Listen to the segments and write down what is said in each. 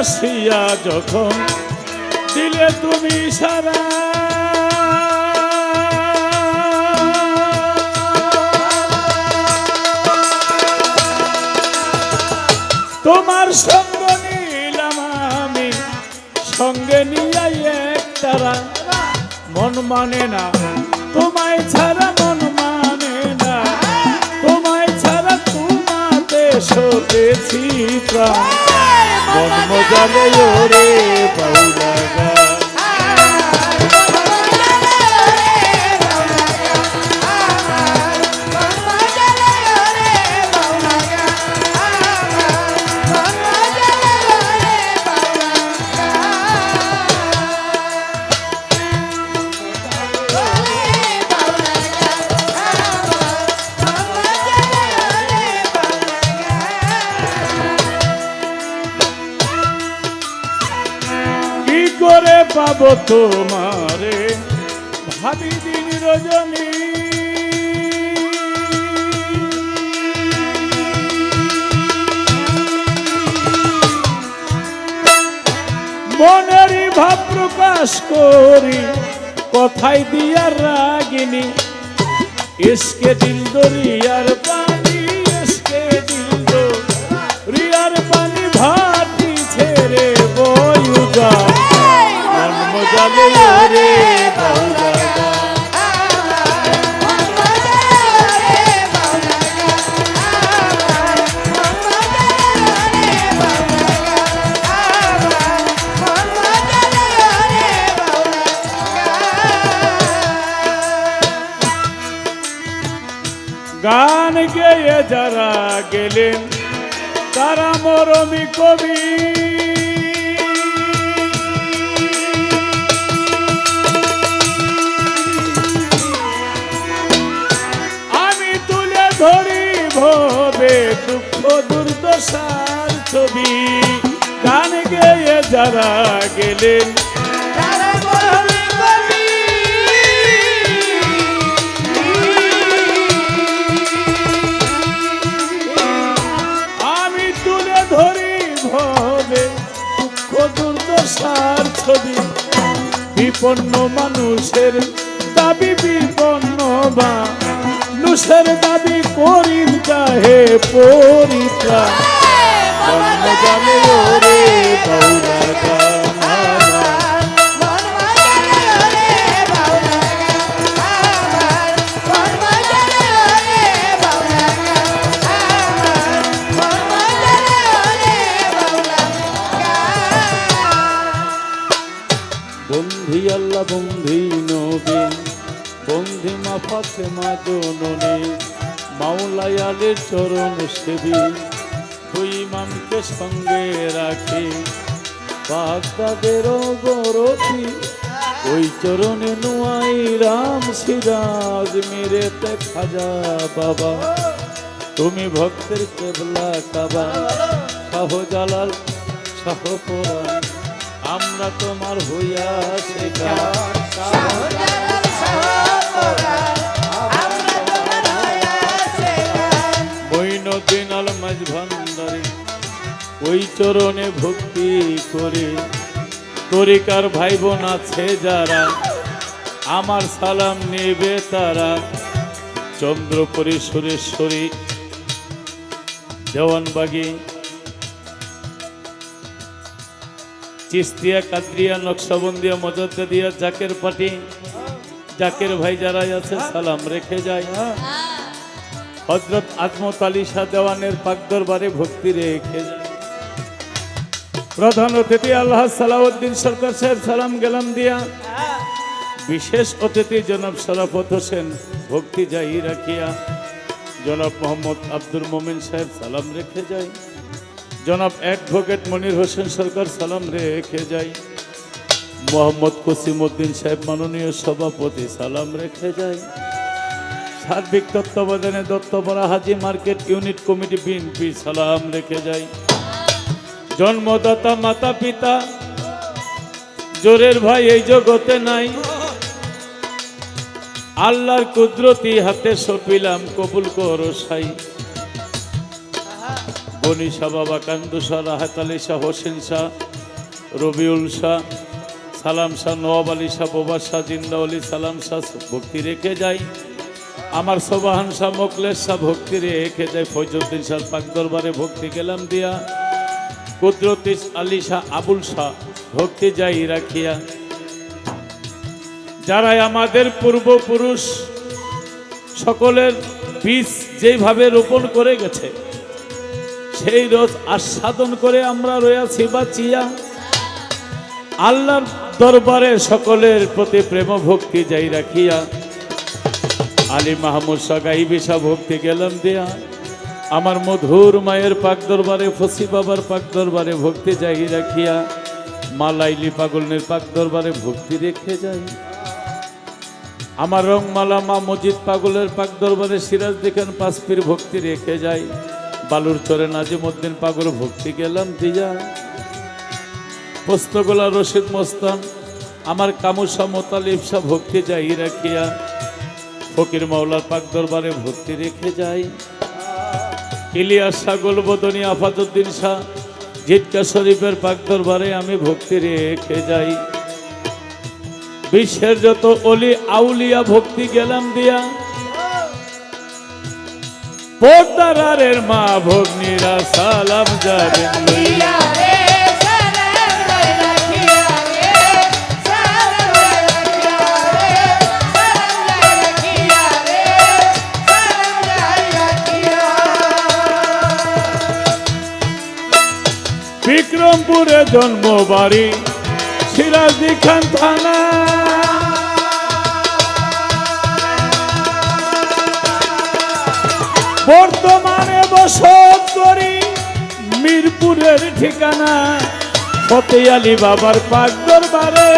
আসিয়া যখন দিলে তুমি সারা। তোমার সঙ্গ নিলাম আমি, সঙ্গে নিয়ে এক তারা মন মানে না, তোমায় ছাড়া মন মানে না। তোমায় ছাড়া তোমাতে সতেছি প্রাণ। মন মজালে ওরে বাউলা গান। তোমারে ভাবি দিন রজনী। মনেরই ভাব প্রকাশ করি, কথাই দিয়া রাগিনী। ইসকে দিল দরিয়ার পানি গেয়ে যারা গেলেন? তারা মরমি কবি। আমি তুলে ধরি ভবে দুঃখ দুর্দশার ছবি। গান গেয়ে যারা গেলেন? বিপন্ন মানুষের দাবি বিপন্ন বা। মানুষের দাবি করি চাহে পরিত্রা বন্ধি আল্লাহ, বন্ধি নবী। বন্ধি মা ফাতেমা জননী মাওলায়ালের চরণ সেবী। দুই ইমামকে সঙ্গে রাখি, বাগদাদের গরতি ওই চরণে নুয়াই রাম সিরাজ মেরেতে খাজা বাবা। তুমি ভক্তের কেবলা কাবা। শাহ জালাল শাহ পুরাণ আমরা তোমার হইয়া শেখা মৈনদিন আল ওই চরণে ভক্তি করে। তরিকার ভাই বোন আছে যারা, আমার সালাম নেবে তারা। চন্দ্রপুরী সুরেশ্বরী দেওয়ানবাগি চিস্তিয়া, কাদরিয়া, নকশবন্দিয়া, মজদ্দা দিয়া জাকের পাটি জাকের ভাই যারা আছে, সালাম রেখে যায়। হজরত আজমত আলী শাহ দেওয়ানের ভক্তি রেখে যায়। প্রধান অতিথি আল্লাহ সালাউদ্দিন সরকার সাহেব, সালাম গেলাম দিয়া। বিশেষ অতিথি জনাব শরাফত হোসেন, ভক্তি যাই রাখিয়া। জনাব মোহাম্মদ আব্দুল মোমিন সাহেব, সালাম রেখে যায়। জনাব অ্যাডভোকেট মনির হোসেন সরকার সালাম রেখে যায় মোহাম্মদ কসিমউদ্দিন সাহেব মাননীয় সভাপতি, সালাম রেখে যায় সার্বিক তত্ত্বাবধানে Duttapara Haji market unit committee BNP, সালাম রেখে যাই। জন্মদাতা মাতা পিতা, জোরের ভাই এই জগতে নাই। আল্লাহর কুদরতি হাতে সপিলাম, কবুল করো সাই। বনি শাহ বাবা কান্দু শাহ রাহাত আলী শাহ হোসেন শাহ রবিউল শাহ সালাম শাহ নওয়াব আলী শাহ বোবা শাহ জিন্দা আলী, সালাম শাহ ভক্তি রেখে যায় আমার সোবাহান শাহ মোকলেশ শাহ ভক্তি রেখে যায় ফৈজুদ্দিন শাহ, পাক দরবারে ভক্তি গেলাম দিয়া। কুদরতি আলী শাহ আবুল শাহ ভক্তি যাই রাখিয়া। যারাই আমাদের পূর্বপুরুষ, সকলের বীজ যেভাবে রোপণ করে গেছে সেই রোজ আস্বাদন করে আমরা রয়েছি বাঁচিয়া। আল্লাহর দরবারে সকলের প্রতি প্রেম ভক্তি যাই রাখিয়া। আলী মাহমুদ শাহ গাইবিশা ভক্তি গেলাম দিয়া। আমার মধুর মায়ের পাক দরবারে, ফসি বাবার পাক দরবারে ভক্তি যাই রাখিয়া। মা লাইলি পাক দরবারে ভক্তি রেখে যাই। আমার রংমালা মা মজিদ পাগলের পাক দরবারে সিরাজ দেখেন পাসপির ভক্তি রেখে যাই। বালুর চরে নাজিমুদ্দিন পাগল ভক্তি গেলাম দিয়া পোস্তগোলা রশিদ মোস্তান, আমার কামুসা মোতালিব শাহ ভক্তি যাই রাখিয়া। ফকির মাওলার পাক দরবারে ভক্তি রেখে যাই। ইলিয়াস শাহ গোলবদনী আফাজউদ্দিন শাহ, জিটকা শরীফের পাক দরবারে আমি ভক্তি রেখে যাই। বিশ্বের যত অলি আউলিয়া ভক্তি গেলাম দিয়া পদ্মারের মা ভগ্নীরা সালাম যাবেন লইয়া। বিক্রমপুরে জন্ম বাড়ি সিরাজি খান থানা ঠিকানা? ফতে আলী বাবার পাক দরবারে।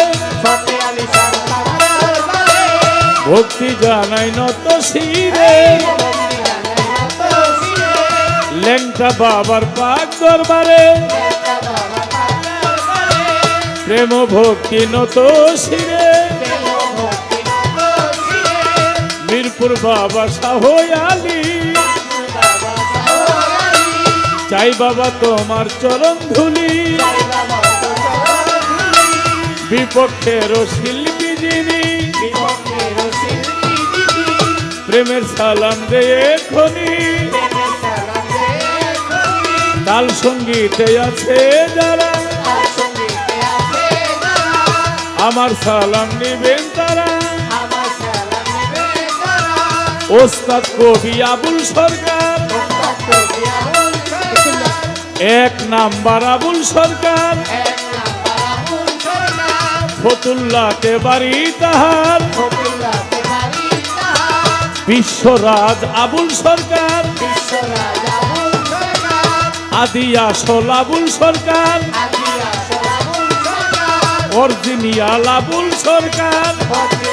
ভক্তি জানাই নত শিরে। লেংটা বাবার পাক দরবারে। প্রেম ভক্তি নত শিরে। মিরপুর বাবা শাহ আলী। চাই বাবা তোমার চরণ ধুলি। বিপক্ষের শিল্পী যিনি, প্রেমের সালাম দে খনি প্রেমের সালাম দে খনি। তাল সঙ্গীতে আছে যারা, আমার সালাম নিবেন তারা। ওস্তাদ কবি আবুল সরকার এক নাম্বার আবুল সরকার। ফতুল্লাতে বাড়ি তাহার। বিশ্বরাজ আবুল সরকার। বিশ্বরাজ আবুল সরকার। অরিজিনিয়াল আবুল সরকার। ভক্তি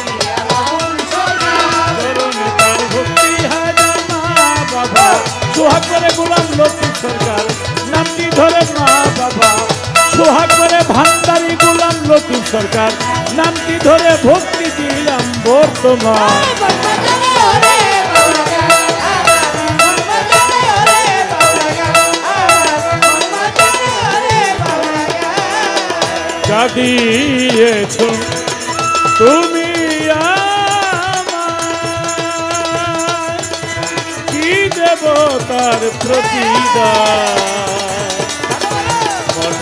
হাজার বাবা সোহাগ করে গোলাম লক্ষ্মী সরকার নামটি ধরে মা বাবা। সোহাগ করে ভান্ডারি গোলাম লতিফ সরকার নামটি ধরে ভক্তি দিলাম বর্তমান। কাঁদিয়েছ তুমি দেব তার প্রতিদান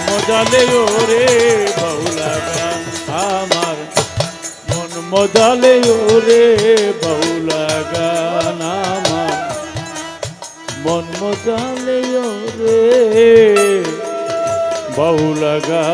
মজালে ওরে বাউলাগা আমার মন মজালে ওরে বাউলাগান আমার মন মজালে রে বাউলা গা